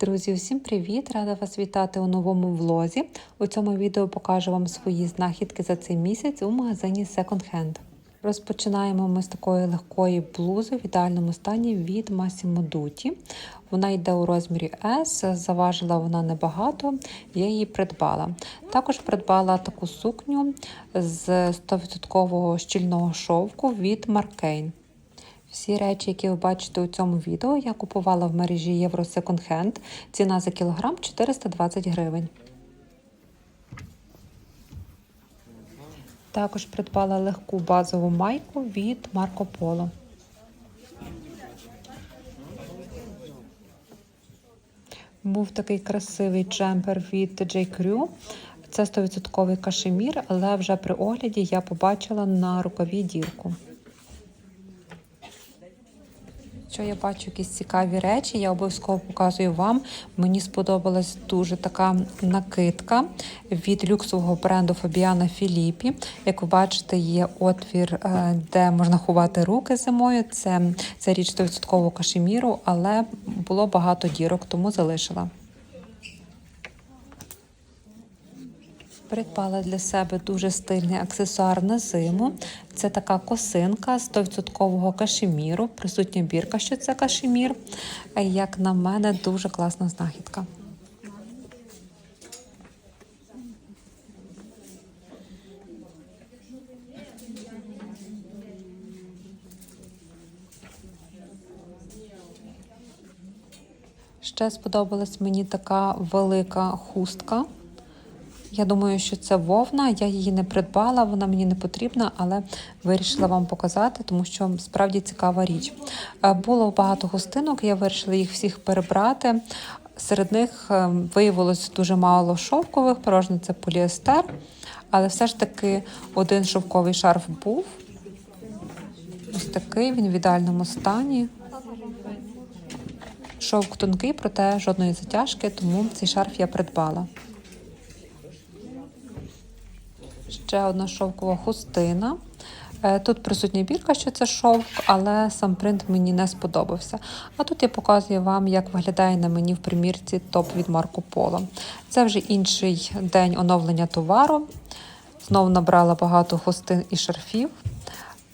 Друзі, усім привіт! Рада вас вітати у новому влозі. У цьому відео покажу вам свої знахідки за цей місяць у магазині Second Hand. Розпочинаємо ми з такої легкої блузи в ідеальному стані від Massimo Dutti. Вона йде у розмірі S, заважила вона небагато, я її придбала. Також придбала таку сукню з 100% щільного шовку від Marcaine. Всі речі, які ви бачите у цьому відео, я купувала в мережі Євро Hand. Ціна за кілограм 420 гривень. Також придбала легку базову майку від Марко Поло. Був такий красивий джемпер від J. Це 100% кашемір, але вже при огляді я побачила на рукаві дірку. Що я бачу якісь цікаві речі, я обов'язково показую вам. Мені сподобалась дуже така накидка від люксового бренду Фабіана Філіппі. Як ви бачите, є отвір, е, де можна ховати руки зимою. Це, це річ 100% кашеміру, але було багато дірок, тому залишила. Придбала для себе дуже стильний аксесуар на зиму. Це така косинка з 100% кашеміру, присутня бірка, що це кашемір. Як на мене, дуже класна знахідка. Ще сподобалась мені така велика хустка. Я думаю, що це вовна. Я її не придбала, вона мені не потрібна, але вирішила вам показати, тому що справді цікава річ. Е, Було багато гостинок, я вирішила їх всіх перебрати. Серед них е, виявилось дуже мало шовкових, порожньо це поліестер, але все ж таки один шовковий шарф був. Ось такий він в ідеальному стані. Шовк тонкий, проте жодної затяжки, тому цей шарф я придбала. Ще одна шовкова хустина. Е, Тут присутня бірка, що це шовк, але сам принт мені не сподобався. А тут я показую вам, як виглядає на мені в примірці топ від Марко Поло. Це вже інший день оновлення товару. Знову набрала багато хустин і шарфів.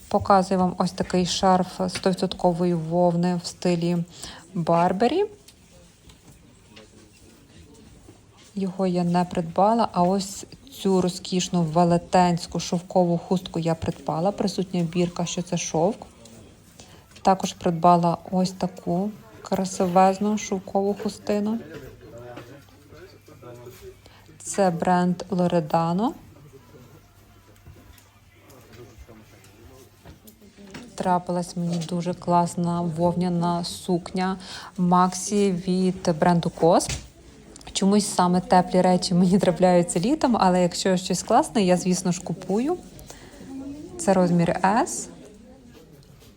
Показую вам ось такий шарф 100% вовни в стилі Барбері. Його я не придбала, а ось цю розкішну велетенську шовкову хустку я придбала. Присутня бірка, що це шовк. Також придбала ось таку красивезну шовкову хустину. Це бренд Loredano. Трапилась мені дуже класна вовняна сукня Максі від бренду Кос. Чомусь саме теплі речі мені трапляються літом, але якщо щось класне, я, звісно ж, купую. Це розмір S.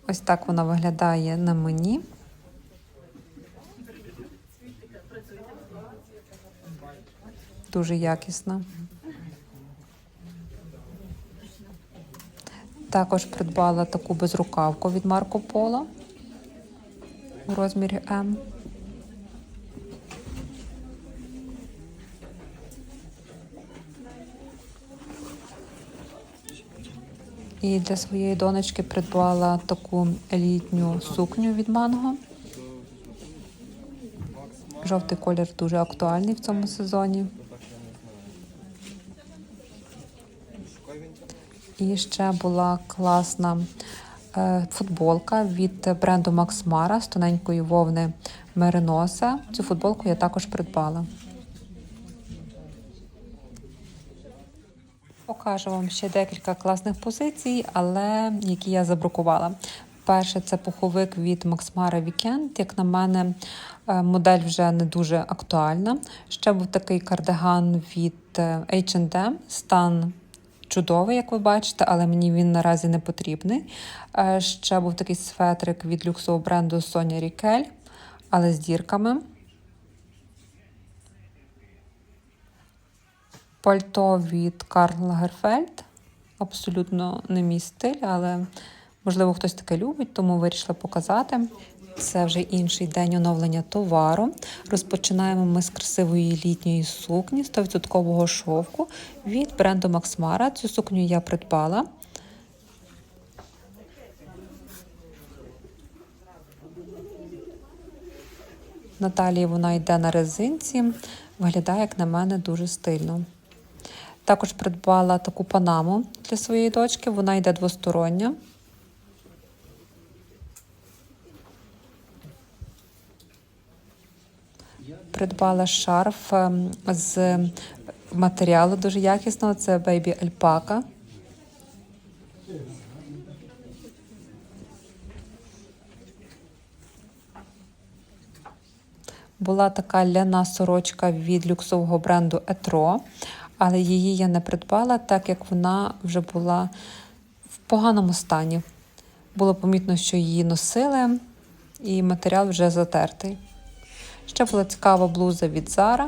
Ось так вона виглядає на мені. Дуже якісна. Також придбала таку безрукавку від Марко Поло у розмірі М. І для своєї донечки придбала таку літню сукню від манго. Жовтий колір дуже актуальний в цьому сезоні. І ще була класна е, футболка від бренду Mara з тоненької вовни Мериноса. Цю футболку я також придбала. Покажу вам ще декілька класних позицій, але які я забракувала. Перше це пуховик від Maxmara Weekend. Як на мене, е, модель вже не дуже актуальна. Ще був такий кардиган від H&M, стан чудовий, як ви бачите, але мені він наразі не потрібний. Е, Ще був такий светрик від люксового бренду Sonia Rickel, але з дірками. Пальто від Карл Лагерфельд. Абсолютно не мій стиль, але можливо хтось таке любить, тому вирішила показати. Це вже інший день оновлення товару. Розпочинаємо ми з красивої літньої сукні 100% шовку від бренду Mara. Цю сукню я придбала. Наталії вона йде на резинці, виглядає, як на мене, дуже стильно. Також придбала таку панаму для своєї дочки, вона йде двостороння. Придбала шарф ем, з матеріалу дуже якісного, це Baby Alpaca. Була така ляна сорочка від люксового бренду Etro, але її я не придбала, так як вона вже була в поганому стані. Було помітно, що її носили, і матеріал вже затертий. Ще була цікава блуза від Zara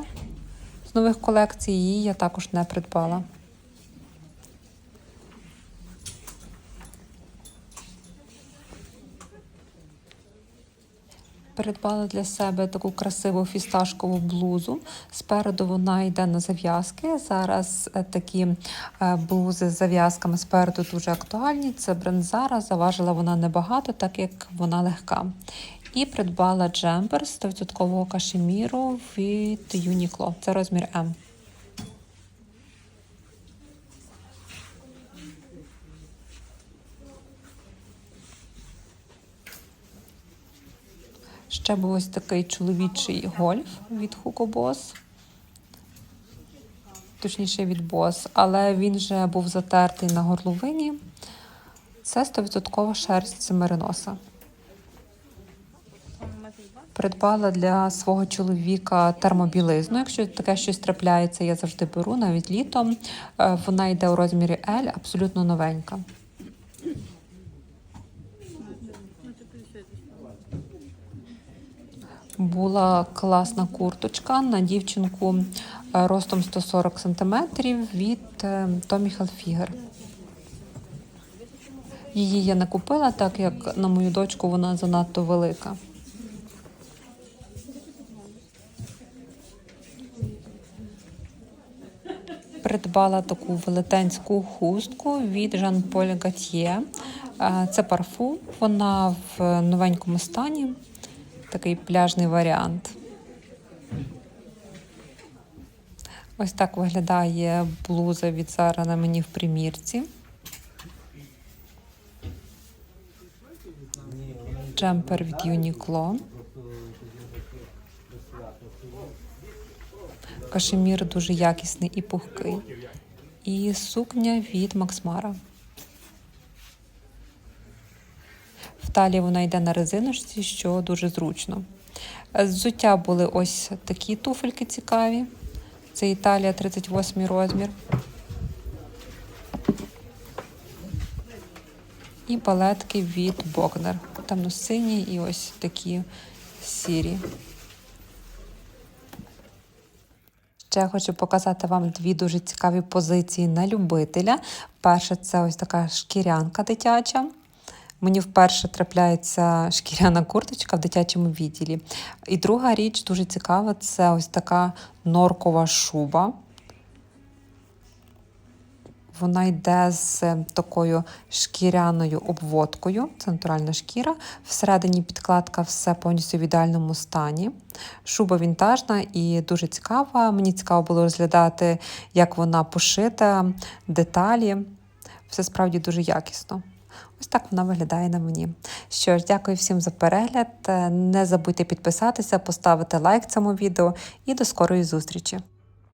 з нових колекцій, її я також не придбала. Придбала для себе таку красиву фісташкову блузу. Спереду вона йде на зав'язки. Зараз е, такі е, блузи з зав'язками спереду дуже актуальні. Це бренд. Заважила вона небагато, так як вона легка. І придбала джемпер з 100% кашеміру від Uniqlo. Це розмір М. Ще був ось такий чоловічий гольф від Boss. Точніше від Boss, але він вже був затертий на горловині. Це 100% шерсть мериноса. Придбала для свого чоловіка термобілизну. Якщо таке щось трапляється, я завжди беру навіть літом. Е, Вона йде у розмірі L, абсолютно новенька. Була класна курточка на дівчинку е, ростом 140 см від е, Tommy Hilfiger. Її я не купила, так як на мою дочку вона занадто велика. Придбала таку велетенську хустку від Jean Paul Gaultier. Е, Це парфум, вона в новенькому стані такий пляжний варіант. Ось так виглядає блуза від Zara на мені в примірці. Джемпер від Uniqlo. Кашемір дуже якісний і пухкий. І сукня від Max Талії вона йде на резиночці, що дуже зручно. З взуття були ось такі туфельки цікаві. Це Італія 38 розмір. І балетки від Богнер. Темно-сині і ось такі сірі. Ще хочу показати вам дві дуже цікаві позиції на любителя. Перша це ось така шкірянка дитяча. Мені вперше трапляється шкіряна курточка в дитячому відділі. І друга річ дуже цікава це ось така норкова шуба. Вона йде з такою шкіряною обводкою, це натуральна шкіра. Всередині підкладка все повністю в ідеальному стані. Шуба вінтажна і дуже цікава. Мені цікаво було розглядати, як вона пошита, деталі. Все справді дуже якісно. Ось так вона виглядає на мені. Що ж, дякую всім за перегляд. Не забудьте підписатися, поставити лайк цьому відео і до скорої зустрічі!